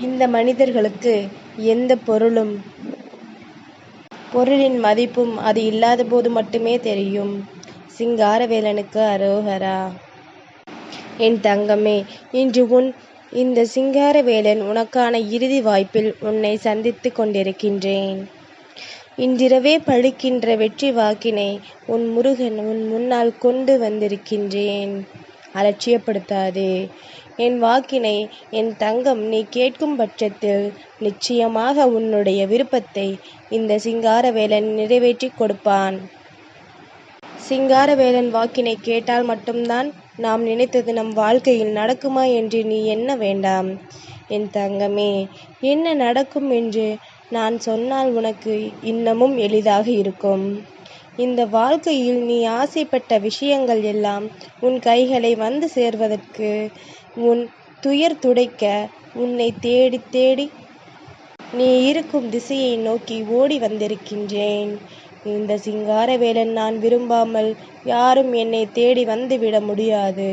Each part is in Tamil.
இந்த மனிதர்களுக்கு எந்த பொருளும் பொருளின் மதிப்பும் அது இல்லாதபோது மட்டுமே தெரியும். சிங்காரவேலனுக்கு அரோகரா. என் தங்கமே இன்று உன் இந்த சிங்காரவேலன் உனக்கான இறுதி வாய்ப்பில் உன்னை சந்தித்துக் கொண்டிருக்கின்றேன். இன்றிரவே பழிக்கின்ற வெற்றி வாக்கினை உன் முருகன் உன் முன்னால் கொண்டு வந்திருக்கின்றேன். அலட்சியப்படுத்தாதே. என் வாக்கினை என் தங்கம் நீ கேட்கும் பட்சத்தில் நிச்சயமாக உன்னுடைய விருப்பத்தை இந்த சிங்காரவேலன் நிறைவேற்றிக் கொடுப்பான். சிங்காரவேலன் வாக்கினை கேட்டால் மட்டும்தான் நாம் நினைத்தது நம் வாழ்க்கையில் நடக்குமா என்று நீ எண்ண வேண்டாம். என் தங்கமே என்ன நடக்கும் என்று நான் சொன்னால் உனக்கு இன்னமும் எளிதாக இருக்கும். இந்த வாழ்க்கையில் நீ ஆசைப்பட்ட விஷயங்கள் எல்லாம் உன் கைகளை வந்து சேர்வதற்கு உன் துயர் துடைக்க உன்னை தேடித் தேடி நீ இருக்கும் திசையை நோக்கி ஓடி வந்திருக்கின்றேன். இந்த சிங்காரவேலன் நான் விரும்பாமல் யாரும் என்னை தேடி வந்துவிட முடியாது.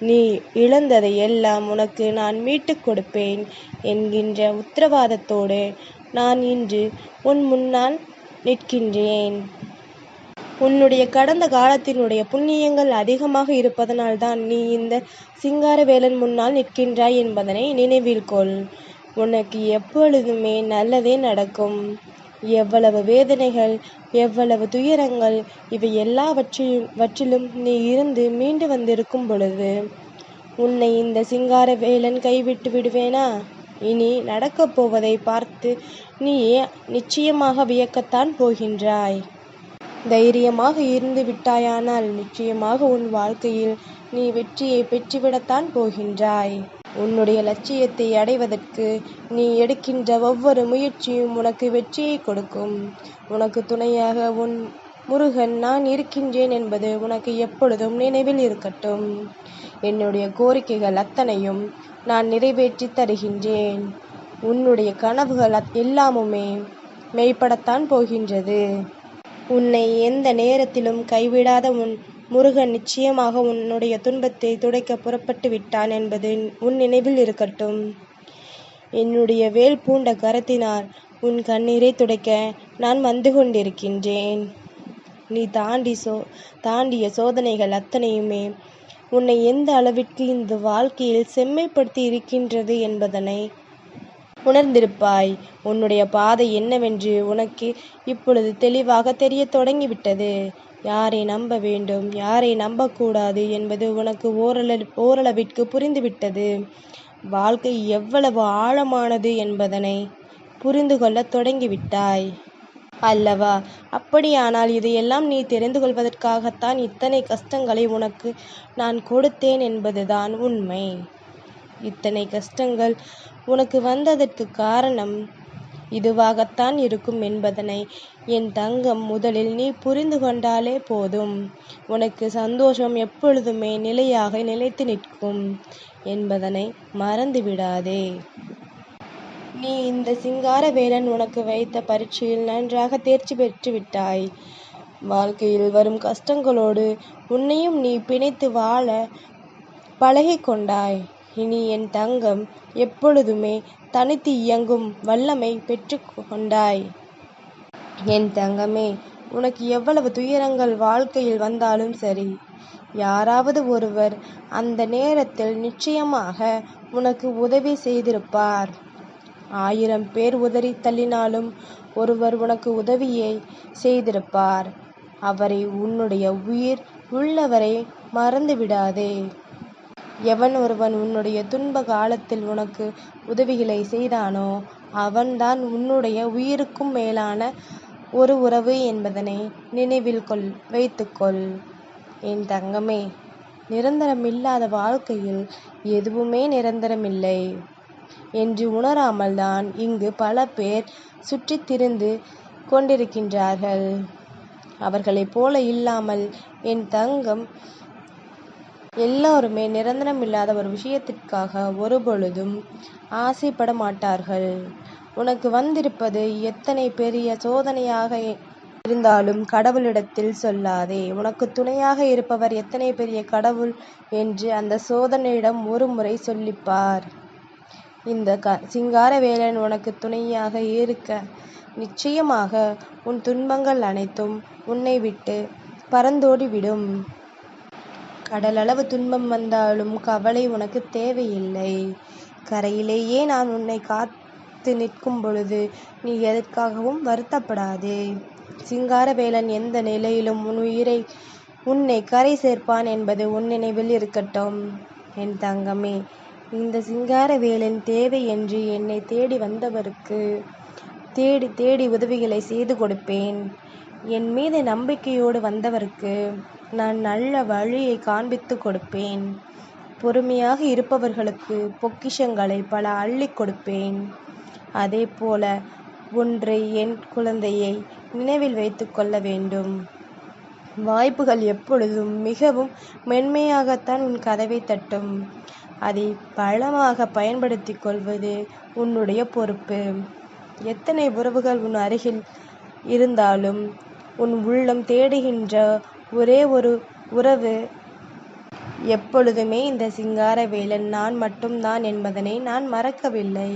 நீ இழந்ததை எல்லாம் உனக்கு நான் மீட்டுக் கொடுப்பேன் என்கின்ற உத்தரவாதத்தோடு நான் இன்று உன் முன்னால் நிற்கின்றேன். உன்னுடைய கடந்த காலத்தினுடைய புண்ணியங்கள் அதிகமாக இருப்பதனால்தான் நீ இந்த சிங்காரவேலன் முன்னால் நிற்கின்றாய் என்பதனை நினைவில் கொள். உனக்கு எப்பொழுதுமே நல்லதே நடக்கும். எவ்வளவு வேதனைகள் எவ்வளவு துயரங்கள் இவை எல்லாவற்றையும் வற்றிலும் நீ இருந்து மீண்டு வந்திருக்கும் பொழுது உன்னை இந்த சிங்காரவேலன் கைவிட்டு விடுவேனா? இனி நடக்கப் போவதைப் பார்த்து நீ நிச்சயமாக வியக்கத்தான் போகின்றாய். தைரியமாக இருந்து விட்டாயானால் நிச்சயமாக உன் வாழ்க்கையில் நீ வெற்றியை பெற்றுவிடத்தான் போகின்றாய். உன்னுடைய லட்சியத்தை அடைவதற்கு நீ எடுக்கின்ற ஒவ்வொரு முயற்சியும் உனக்கு வெற்றியைக் கொடுக்கும். உனக்கு துணையாக உன் முருகன் நான் இருக்கின்றேன் என்பது உனக்கு எப்பொழுதும் நினைவில் இருக்கட்டும். என்னுடைய கோரிக்கைகள் அத்தனையும் நான் நிறைவேற்றித் தருகின்றேன். உன்னுடைய கனவுகள் எல்லாமுமே மெய்ப்படத்தான் போகின்றது. உன்னை எந்த நேரத்திலும் கைவிடாத உன் முருகன் நிச்சயமாக உன்னுடைய துன்பத்தை துடைக்க புறப்பட்டு விட்டான் என்பது உன் நினைவில் இருக்கட்டும். என்னுடைய வேல் பூண்ட கரத்தினார் உன் கண்ணீரை துடைக்க நான் வந்து கொண்டிருக்கின்றேன். நீ தாண்டி சோ தாண்டிய சோதனைகள் அத்தனையுமே உன்னை எந்த அளவிற்கு இந்த வாழ்க்கையில் செம்மைப்படுத்தி இருக்கின்றது என்பதனை உணர்ந்திருப்பாய். உன்னுடைய பாதை என்னவென்று உனக்கு இப்பொழுது தெளிவாக தெரியத் தொடங்கிவிட்டது. யாரை நம்ப வேண்டும் யாரை நம்பக்கூடாது என்பது உனக்கு ஓரள ஓரளவிற்கு புரிந்துவிட்டது. வாழ்க்கை எவ்வளவு ஆழமானது என்பதனை புரிந்து கொள்ளத் தொடங்கிவிட்டாய். அல்லவா? அப்படியானால் இதையெல்லாம் நீ தெரிந்து கொள்வதற்காகத்தான் இத்தனை கஷ்டங்களை உனக்கு நான் கொடுத்தேன் என்பதுதான் உண்மை. இத்தனை கஷ்டங்கள் உனக்கு வந்ததற்குக் காரணம் இதுவாகத்தான் இருக்கும் என்பதனை என் தங்கம் முதலில் நீ புரிந்து கொண்டாலே போதும். உனக்கு சந்தோஷம் எப்பொழுதுமே நிலையாக நிலைத்து நிற்கும் என்பதனை மறந்து விடாதே. நீ இந்த சிங்கார வேலன் உனக்கு வைத்த பரீட்சையில் நன்றாக தேர்ச்சி பெற்று விட்டாய். வாழ்க்கையில் வரும் கஷ்டங்களோடு உன்னையும் நீ பிணைத்து வாழ பழகி கொண்டாய். இனி என் தங்கம் எப்பொழுதுமே தனித்து இயங்கும் வல்லமை பெற்றுக்கொண்டாய் என் தங்கமே உனக்கு எவ்வளவு துயரங்கள் வாழ்க்கையில் வந்தாலும் சரி யாராவது ஒருவர் அந்த நேரத்தில் நிச்சயமாக உனக்கு உதவி செய்திருப்பார். ஆயிரம் பேர் உதறி தள்ளினாலும் ஒருவர் உனக்கு உதவியை செய்திருப்பார். அவரை உன்னுடைய உயிர் உள்ளவரை மறந்துவிடாதே எவன் ஒருவன் உன்னுடைய துன்ப காலத்தில் உனக்கு உதவிகளை செய்தானோ அவன்தான் உன்னுடைய உயிருக்கும் மேலான ஒரு உறவு என்பதனை நினைவில் கொள் வைத்துக்கொள் என் தங்கமே நிரந்தரமில்லாத வாழ்க்கையில் எதுவுமே நிரந்தரமில்லை என்று உணராமல்தான் இங்கு பல பேர் சுற்றித் திரிந்து கொண்டிருக்கின்றார்கள். அவர்களைப் போல இல்லாமல் என் தங்கம் எல்லோருமே நிரந்தரம் இல்லாத ஒரு விஷயத்திற்காக ஒருபொழுதும் ஆசைப்பட மாட்டார்கள். உனக்கு வந்திருப்பது எத்தனை பெரிய சோதனையாக இருந்தாலும் கடவுளிடத்தில் சொல்லாதே. உனக்கு துணையாக இருப்பவர் எத்தனை பெரிய கடவுள் என்று அந்த சோதனையிடம் ஒரு முறை சொல்லிப்பார் இந்த க சிங்கார சிங்காரவேலன் உனக்கு துணையாக இருக்க நிச்சயமாக உன் துன்பங்கள் அனைத்தும் உன்னை விட்டு பறந்தோடிவிடும் கடலளவு துன்பம் வந்தாலும் கவலை உனக்குத் தேவையில்லை. கரையிலேயே நான் உன்னைக் காத்து நிற்கும் பொழுது நீ எதற்காகவும் வருத்தப்படாதே. சிங்காரவேலன் எந்த நிலையிலும் உன் உயிரை உன்னைக் கரை சேர்ப்பான் என்பது உன் நினைவில் இருக்கட்டும். என் தங்கமே இந்தச் சிங்காரவேலன் தேவை என்று என்னைத் தேடி வந்தவருக்குத் தேடித் தேடி உதவிகளைச் செய்து கொடுப்பேன். என் மீது நம்பிக்கையோடு வந்தவருக்கு நான் நல்ல வழியை காண்பித்துக் கொடுப்பேன். பொறுமையாக இருப்பவர்களுக்கு பொக்கிஷங்களை பல அள்ளிக் கொடுப்பேன். அதே போல ஒன்றை என் குழந்தையை நினைவில் வைத்துக் கொள்ள வேண்டும். வாய்ப்புகள் எப்பொழுதும் மிகவும் மென்மையாகத்தான் உன் கதவை தட்டும். அதை பலமாக பயன்படுத்திக் கொள்வது உன்னுடைய பொறுப்பு. எத்தனை உறவுகள் உன் அருகில் இருந்தாலும் உன் உள்ளம் தேடுகின்ற ஒரே ஒரு உறவு எப்பொழுதுமே இந்தச் சிங்காரவேலன் நான் மட்டும்தான் என்பதனை நான் மறக்கவில்லை.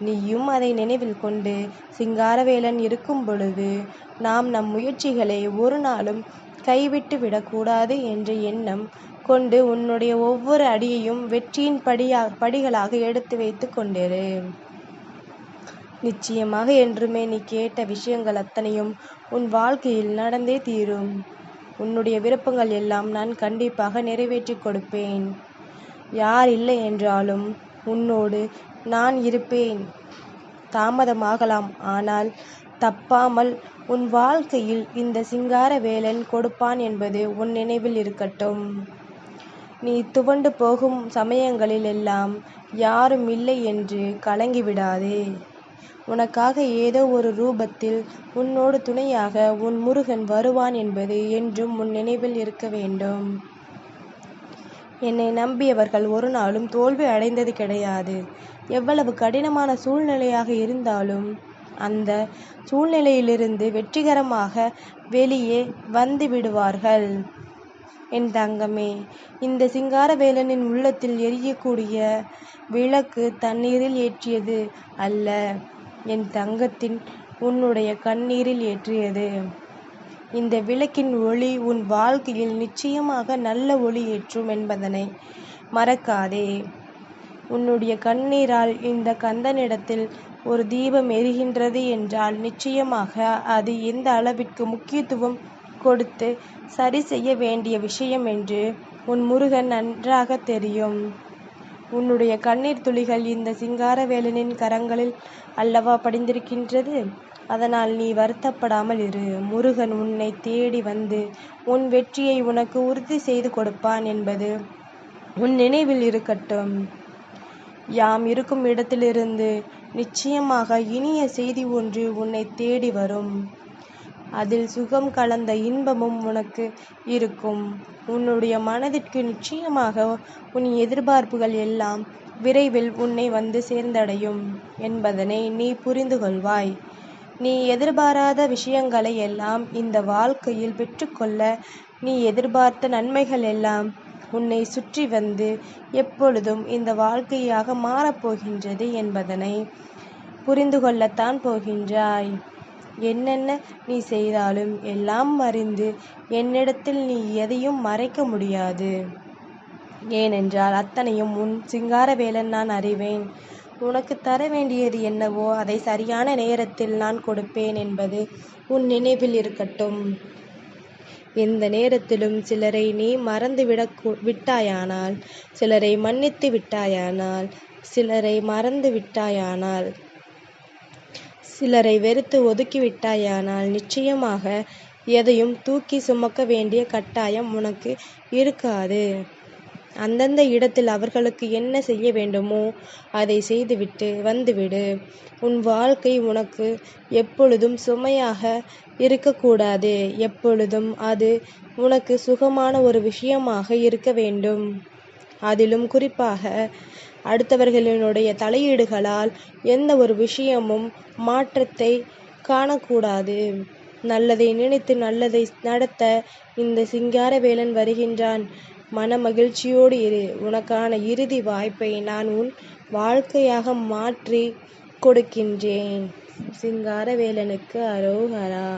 நீயும் அதை நினைவில் கொண்டு சிங்காரவேலன் இருக்கும்பொழுது நாம் நம் முயற்சிகளை ஒரு நாளும் கைவிட்டு விடக்கூடாது என்ற எண்ணம் கொண்டு உன்னுடைய ஒவ்வொரு அடியையும் வெற்றியின் படிகளாக எடுத்து வைத்து கொண்டிரு. நிச்சயமாக என்றுமே நீ கேட்ட விஷயங்கள் அத்தனையும் உன் வாழ்க்கையில் நடந்தே தீரும். உன்னுடைய விருப்பங்கள் எல்லாம் நான் கண்டிப்பாக நிறைவேற்றிக் கொடுப்பேன். யார் இல்லை என்றாலும் உன்னோடு நான் இருப்பேன். தாமதமாகலாம் ஆனால் தப்பாமல் உன் வாழ்க்கையில் இந்த சிங்கார வேலன் கொடுப்பான் என்பது உன் நினைவில் இருக்கட்டும். நீ துவண்டு போகும் சமயங்களில் எல்லாம் யாரும் இல்லை என்று கலங்கி விடாதே. உனக்காக ஏதோ ஒரு ரூபத்தில் உன்னோடு துணையாக உன் முருகன் வருவான் என்பது என்றும் உன் நினைவில் இருக்க வேண்டும். என்னை நம்பியவர்கள் ஒரு நாளும் தோல்வி அடைந்தது கிடையாது. எவ்வளவு கடினமான சூழ்நிலையாக இருந்தாலும் அந்த சூழ்நிலையிலிருந்து வெற்றிகரமாக வெளியே வந்து விடுவார்கள். என் தங்கமே இந்த சிங்காரவேலனின் உள்ளத்தில் எரியக்கூடிய விளக்கு தண்ணீரில் ஏற்றியது அல்ல என் தங்கத்தின் உன்னுடைய கண்ணீரில் ஏற்றியது. இந்த விளக்கின் ஒளி உன் வாழ்க்கையில் நிச்சயமாக நல்ல ஒளி ஏற்றும் என்பதனை மறக்காதே. உன்னுடைய கண்ணீரால் இந்த கந்தனிடத்தில் ஒரு தீபம் எரிகின்றது என்றால் நிச்சயமாக அது எந்த அளவிற்கு முக்கியத்துவம் கொடுத்து சரி செய்ய வேண்டிய விஷயம் என்று உன் முருகன் நன்றாகத் தெரியும். உன்னுடைய கண்ணீர் துளிகள் இந்தச் சிங்காரவேலனின் கரங்களில் அல்லவா படிந்திருக்கின்றது. அதனால் நீ வருத்தப்படாமல் இரு. முருகன் உன்னை தேடி வந்து உன் வெற்றியை உனக்கு உறுதி செய்து கொடுப்பான் என்பது உன் நினைவில் இருக்கட்டும். யாம் இருக்கும் இடத்திலிருந்து நிச்சயமாக இனிய செய்தி ஒன்று உன்னை தேடி வரும். அதில் சுகம் கலந்த இன்பமும் உனக்கு இருக்கும். உன்னுடைய மனதிற்கு நிச்சயமாக உன் எதிர்பார்ப்புகள் எல்லாம் விரைவில் உன்னை வந்து சேர்ந்தடையும் என்பதனை நீ புரிந்து கொள்வாய். நீ எதிர்பாராத விஷயங்களை எல்லாம் இந்த வாழ்க்கையில் பெற்றுக்கொள்ள நீ எதிர்பார்த்த நன்மைகள் எல்லாம் உன்னை சுற்றி வந்து எப்பொழுதும் இந்த வாழ்க்கையாக மாறப் போகின்றது புரிந்து கொள்ளத்தான் போகின்றாய். என்னென்ன நீ செய்தாலும் எல்லாம் அறிந்து என்னிடத்தில் நீ எதையும் மறைக்க முடியாது. ஏனென்றால் அத்தனையும் உன் சிங்காரவேலன் நான் அறிவேன். உனக்கு தர வேண்டியது என்னவோ அதை சரியான நேரத்தில் நான் கொடுப்பேன் என்பது உன் நினைவில் இருக்கட்டும். எந்த நேரத்திலும் சிலரை நீ மறந்து விட்டாயானால் சிலரை மன்னித்து விட்டாயானால் சிலரை மறந்து விட்டாயானால் சிலரை வெறுத்து ஒதுக்கிவிட்டாயானால் நிச்சயமாக எதையும் தூக்கி சுமக்க வேண்டிய கட்டாயம் உனக்கு இருக்காது. அந்தந்த இடத்தில் அவர்களுக்கு என்ன செய்ய வேண்டுமோ அதை செய்துவிட்டு வந்துவிடு. உன் வாழ்க்கை உனக்கு எப்பொழுதும் சுமையாக இருக்கக்கூடாது எப்பொழுதும் அது உனக்கு சுகமான ஒரு விஷயமாக இருக்க வேண்டும். அதிலும் குறிப்பாக அடுத்தவர்களினுடைய தலையீடுகளால் எந்த ஒரு விஷயமும் மாற்றத்தை காணக்கூடாது. நல்லதை நினைத்து நல்லதை நடத்த இந்தச் சிங்காரவேலன் வருகின்றான். மன மகிழ்ச்சியோடு இரு. உனக்கான இறுதி வாய்ப்பை நான் உன் வாழ்க்கையாக மாற்றி கொடுக்கின்றேன் சிங்காரவேலனுக்கு அரோகரா